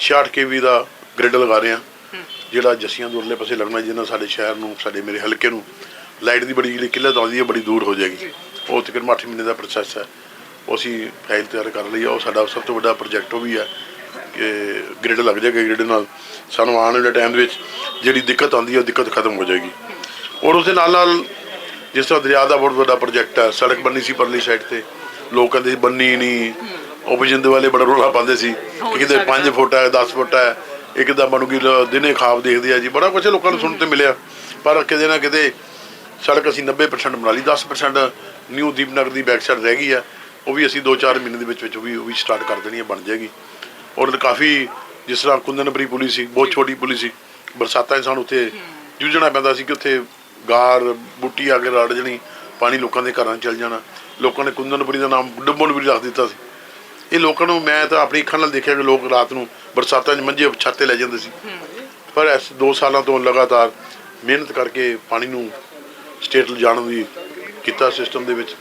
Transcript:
66 KV ਦਾ grid ਲਗਾ ਰਹੇ ਹਾਂ। ਜਿਹੜਾ ਜੱਸੀਆਂ ਦੇ ਉਰਲੇ ਪਾਸੇ ਲੱਗਣਾ ਜਿਹਨਾਂ ਸਾਡੇ ਸ਼ਹਿਰ ਨੂੰ ਸਾਡੇ ਮੇਰੇ ਹਲਕੇ ਨੂੰ ਲਾਈਟ ਦੀ ਬੜੀ ਜਿਹੜੀ ਕਿੱਲਤ ਆਉਂਦੀ ਹੈ ਬੜੀ ਦੂਰ ਹੋ ਜਾਏਗੀ। ਉਹ ਤਕਰੀਬਨ 8 ਮਹੀਨੇ ਦਾ ਪ੍ਰੋਸੈਸ ਹੈ। ਉਹ ਅਸੀਂ ਫਾਈਲ ਤਿਆਰ ਕਰ ਲਈ ਆ। ਉਹ ਸਾਡਾ ਸਭ ਤੋਂ ਵੱਡਾ ਪ੍ਰੋਜੈਕਟ ਉਹ ਵੀ ਹੈ ਕਿ ਗ੍ਰਿਡ ਲੱਗ ਜਾਏਗਾ ਗ੍ਰਿਡ ਨਾਲ। ਸਾਨੂੰ ਆਉਣ ਵਾਲੇ ਟਾਈਮ ਦੇ ਵਿੱਚ ਜਿਹੜੀ ਦਿੱਕਤ ਆਉਂਦੀ ਹੈ ਉਹ ਦਿੱਕਤ ਖਤਮ ਹੋ ਜਾਏਗੀ। ਔਰ ਉਸ ਦੇ ਨਾਲ ਨਾਲ ਜਿਸ ਤਰ੍ਹਾਂ ਦਰਿਆ ਦਾ ਬਹੁਤ ਵੱਡਾ ਪ੍ਰੋਜੈਕਟ ਹੈ। ਸੜਕ ਬੰਨੀ ਸੀ ਪਰਲੀ ਸਾਈਡ ਤੇ। ਲੋਕ ਕਹਿੰਦੇ ਬੰਨੀ ਨਹੀਂ ਓਪੋਜੀਸ਼ਨ ਦੇ ਵਾਲੇ ਬੜਾ ਰੋਲਾ ਪਾਉਂਦੇ ਸੀ। ਕਿ ਕਿਤੇ 5 ਫੁੱਟ ਹੈ 10 ਫੁੱਟ ਹੈ ਇਹ ਕਿੱਦਾਂ ਬਣੂਗੀ ਲ- ਦਿਨੇ ਖਾਬ ਦੇਖਦੇ ਆ ਜੀ। ਬੜਾ ਕੁਝ ਲੋਕਾਂ ਨੂੰ ਸੁਣਨ ਤੇ ਮਿਲਿਆ। ਪਰ ਕਿਤੇ ਨਾ ਕਿਤੇ ਸੜਕ ਅਸੀਂ 90% ਬਣਾ ਲਈ। 10% ਨਿਊ ਦੀਪਨਗਰ ਦੀ ਬੈਕ ਸਾਈਡ ਰਹਿ ਗਈ ਆ। ਉਹ ਵੀ ਅਸੀਂ 2-4 ਮਹੀਨੇ ਦੇ ਵਿੱਚ ਵਿੱਚ ਉਹ ਵੀ ਉਹ ਵੀ ਸਟਾਰਟ ਕਰ ਦੇਣੀ ਹੈ ਬਣ ਜਾਏਗੀ। ਔਰ ਕਾਫੀ ਜਿਸ ਤਰ੍ਹਾਂ ਕੁੰਦਨਪੁਰੀ ਪੁਲੀ ਸੀ ਬਹੁਤ ਛੋਟੀ ਪੁਲੀ ਸੀ। ਬਰਸਾਤਾਂ 'ਚ ਸਾਨੂੰ ਉੱਥੇ ਜੂਝਣਾ ਪੈਂਦਾ ਸੀ ਕਿ ਉੱਥੇ ਗਾਰ ਬੁੱਟੀ ਆ ਕੇ ਰੜ ਜਣੀ ਪਾਣੀ ਲੋਕਾਂ ਦੇ ਘਰਾਂ 'ਚ ਚਲ ਜਾਣਾ। ਲੋਕਾਂ ਨੇ ਕੁੰਦਨਪੁਰੀ ਦਾ ਨਾਮ ਡੁੱਬਣਪੁਰੀ ਰੱਖ ਦਿੱਤਾ ਸੀ। ਇਹ ਲੋਕਾਂ ਨੂੰ ਮੈਂ ਤਾਂ ਆਪਣੀ ਅੱਖਾਂ ਨਾਲ ਦੇਖਿਆ ਕਿ ਲੋਕ ਰਾਤ ਨੂੰ ਬਰਸਾਤਾਂ 'ਚ ਮੰਜੇ ਛੱਤ ਲੈ ਜਾਂਦੇ ਸੀ। ਪਰ ਇਸ 2 ਸਾਲਾਂ ਤੋਂ ਲਗਾਤਾਰ ਮਿਹਨਤ ਕਰਕੇ ਪਾਣੀ ਨੂੰ ਸਟੇਟ ਲਿਜਾਣ ਦੀ ਕੀਤਾ ਸਿਸਟਮ ਦੇ ਵਿੱਚ।